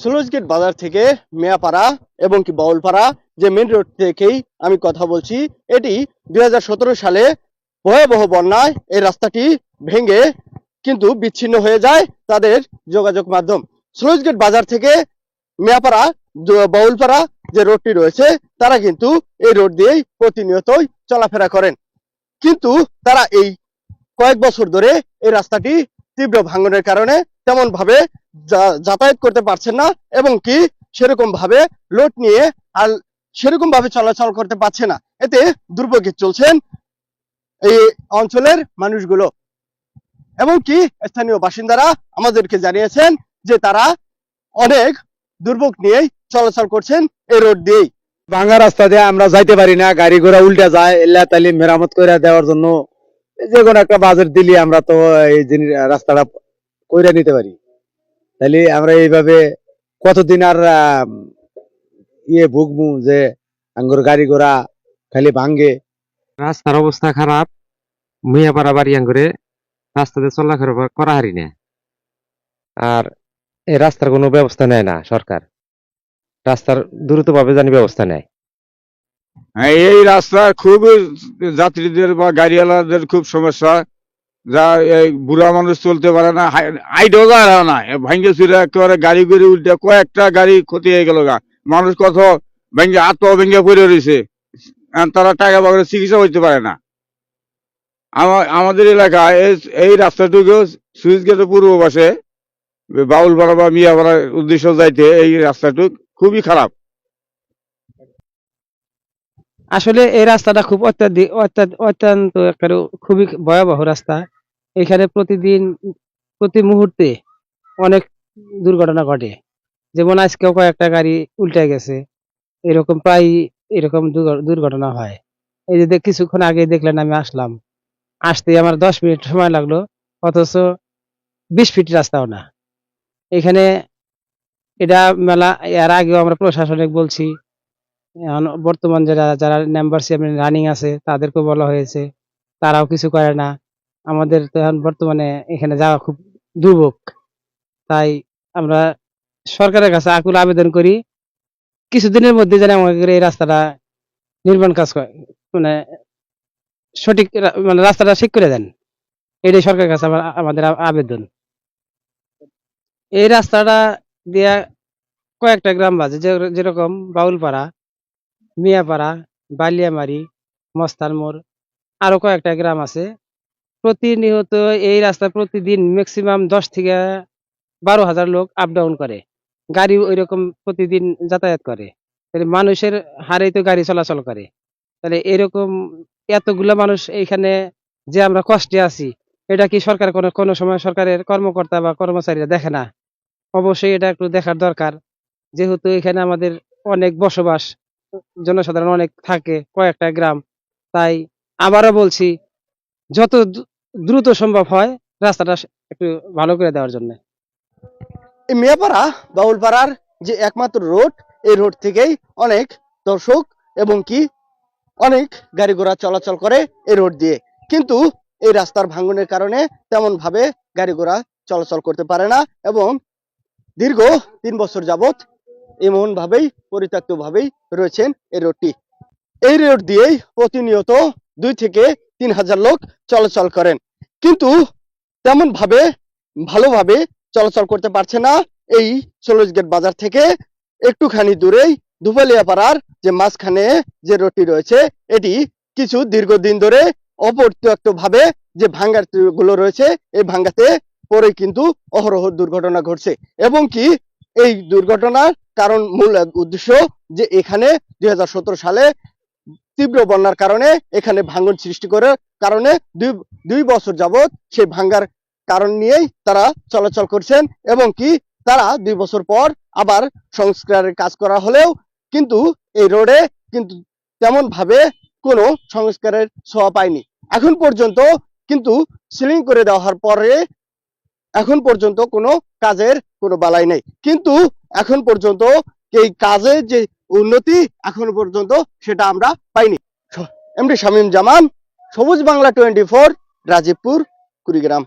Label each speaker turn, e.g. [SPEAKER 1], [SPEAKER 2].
[SPEAKER 1] সুলজগেট বাজার থেকে মেয়াপাড়া এবং কি বাউলপাড়া, যে মেন রোড থেকেই আমি কথা বলছি, এটি দুই হাজার সতেরো সালে ভয়াবহ বন্যায় এই রাস্তাটি ভেঙে কিন্তু বিচ্ছিন্ন হয়ে যায় তাদের যোগাযোগ মাধ্যম। সুলজগেট বাজার থেকে মেয়াপাড়া বাউলপাড়া যে রোডটি রয়েছে, তারা কিন্তু এই রোড দিয়েই প্রতিনিয়তই চলাফেরা করেন। কিন্তু তারা এই কয়েক বছর ধরে এই রাস্তাটি তীব্র ভাঙনের কারণে তেমন ভাবে যাতায়াত করতে পারছেন না এবং কি সেরকম ভাবে লোড নিয়ে আর সেরকম ভাবে চলাচল করতে পারছে না। এতে দুর্ভোগে চলছেন এই অঞ্চলের মানুষগুলো। এবং কি স্থানীয় বাসিন্দারা আমাদেরকে জানিয়েছেন যে তারা অনেক দুর্ভোগ নিয়েই চলাচল করছেন এই রোড দিয়েই।
[SPEAKER 2] ভাঙা রাস্তা দিয়ে আমরা যাইতে পারি না, গাড়ি ঘোড়া উল্টে যায় এল্লা তালি মেরামত করে দেওয়ার জন্য। যে কোনো একটা বাজেট দিলে আমরা তো এই রাস্তাটা কইরা নিতে পারি। তাহলে আমরা এইভাবে কতদিন আর ইয়ে ভুগবো যে আঙ্গুর গাড়ি ঘোড়া খালি ভাঙ্গে।
[SPEAKER 3] রাস্তার অবস্থা খারাপ মিয়া পাড়া বাড়ি আঙ্গুরে রাস্তাতে চলাফেরা করা হারি না। আর এই রাস্তার কোনো ব্যবস্থা নেয় না সরকার। রাস্তার দ্রুতভাবে জানি ব্যবস্থা নেয়।
[SPEAKER 4] হ্যাঁ, এই রাস্তা খুব যাত্রীদের বা গাড়িওয়ালাদের খুব সমস্যা। যা এই বুড়া মানুষ চলতে পারে না আইডও যায় না ভাঙ্গে চুরে একেবারে গাড়ি গুড়ি উল্টে কয়েকটা গাড়ি ক্ষতি হয়ে গেল গা। মানুষ কত ভেঙ্গে আত্ম ভেঙ্গে পড়ে রয়েছে। তারা টাকা বাগরে চিকিৎসা হইতে পারে না। আমার আমাদের এলাকায় এই- রাস্তাটুকু সুইচ গেটের পূর্ব পাশে বাউলপাড়া বা মিয়াপাড়ার উদ্দেশ্য যাইতে এই রাস্তাটুক খুবই খারাপ।
[SPEAKER 5] আসলে এই রাস্তাটা খুব অত্যাধিক অত্যা- অত্যন্ত খুবই ভয়াবহ রাস্তা। এখানে প্রতিদিন, প্রতি মুহূর্তে অনেক দুর্ঘটনা ঘটে। যেমন আজকেও কয়েকটা গাড়ি উল্টে গেছে। এরকম প্রায় এরকম দুর্ঘ- দুর্ঘটনা হয়। এই যে কিছুক্ষণ আগে দেখলেন আমি আসলাম। আসতে আমার দশ মিনিট সময় লাগল, অথচ বিশ ফিট রাস্তাও না। এখানে এটা মেলা, এর আগেও আমরা প্রশাসনিক বলছি বর্তমান যারা যারা মেম্বারশিপ রানিং আছে তাদেরকে বলা হয়েছে, তারাও কিছু করে না। আমাদের তো এখন বর্তমানে এখানে যাওয়া খুব দুর্ভোগ। তাই আমরা সরকারের কাছে আকুল আবেদন করি, কিছুদিনের মধ্যে যেন আমাদের এই রাস্তাটা নির্মাণ কাজ মানে সঠিক মানে রাস্তাটা ঠিক করে দেন। এটাই সরকারের কাছে আমাদের আবেদন। এই রাস্তাটা দিয়া কয়েকটা গ্রাম বাজে যেরকম বাউলপাড়া, মিয়াপাড়া, বালিয়ামারি, মস্তানমোড়, আরও কয়েকটা গ্রাম আছে। প্রতিনিয়ত এই রাস্তায় প্রতিদিন ম্যাক্সিমাম দশ থেকে বারো হাজার লোক আপ ডাউন করে। গাড়ি ওইরকম প্রতিদিন যাতায়াত করে। তাহলে মানুষের হারেই তো গাড়ি চলাচল করে। তাহলে এরকম এতগুলা মানুষ এইখানে যে আমরা কষ্টে আছি, এটা কি সরকার কোনো কোনো সময় সরকারের কর্মকর্তা বা কর্মচারীরা দেখে না? অবশ্যই এটা একটু দেখার দরকার। যেহেতু এখানে আমাদের অনেক বসবাস, জনসাধারণ অনেক থাকে, কয়েকটা গ্রাম। তাই আবারও বলছি যত দ্রু- দ্রুত সম্ভব হয় রাস্তাটা একটু ভালো করে দেওয়ার জন্য।
[SPEAKER 1] এই মিয়াপাড়া, বাউলপাড়ার যে একমাত্র রোড, এই রোড থেকেই অনেক দর্শক এবং কি অনেক গাড়ি ঘোড়া চলাচল করে এই রোড দিয়ে। কিন্তু এই রাস্তার ভাঙনের কারণে তেমন ভাবে গাড়ি ঘোড়া চলাচল করতে পারে না এবং দীর্ঘ তিন বছর যাবত এমন ভাবেই পরিত্যক্ত ভাবেই রয়েছেন এই রোডটি। এই রোড দিয়েই প্রতিনিয়ত দুই থেকে তিন হাজার লোক চলাচল করেন। কিন্তু তেমন ভাবে ভালোভাবে চলাচল করতে পারছে না এই সলুজ গেট বাজার থেকে। একটুখানি দূরেই দুপালিয়া পাড়ার যে মাঝখানে যে রোডটি রয়েছে, এটি কিছু দীর্ঘদিন ধরে অপরিত্যক্ত ভাবে যে ভাঙ্গারগুলো রয়েছে, এই ভাঙ্গাতে পরে কিন্তু অহরহ দুর্ঘটনা ঘটছে। এবং কি এই দুর্ঘটনার কারণ মূল উদ্দেশ্য যে এখানে দুই হাজার সতেরো সালে তীব্র বন্যার কারণে এখানে ভাঙ্গন সৃষ্টি করার কারণে দুই দুই বছর যাবত সেই ভাঙ্গার কারণ নিয়েই তারা চলাচল করছেন এবং কি তারা দুই বছর পর আবার সংস্কারের কাজ করা হলেও কিন্তু এই রোডে কিন্তু তেমন ভাবে কোনো সংস্কারের ছোঁয়া পায়নি। এখন পর্যন্ত কিন্তু সিলিং করে দেওয়ার পরে এখন পর্যন্ত কোনো কাজের কোনো বালাই নেই। কিন্তু এখন পর্যন্ত এই কাজে যে উন্নতি এখনও পর্যন্ত সেটা আমরা পাইনি। MD Shamim Zaman, Sabuj Bangla twenty four, Rajibpur, Kurigram.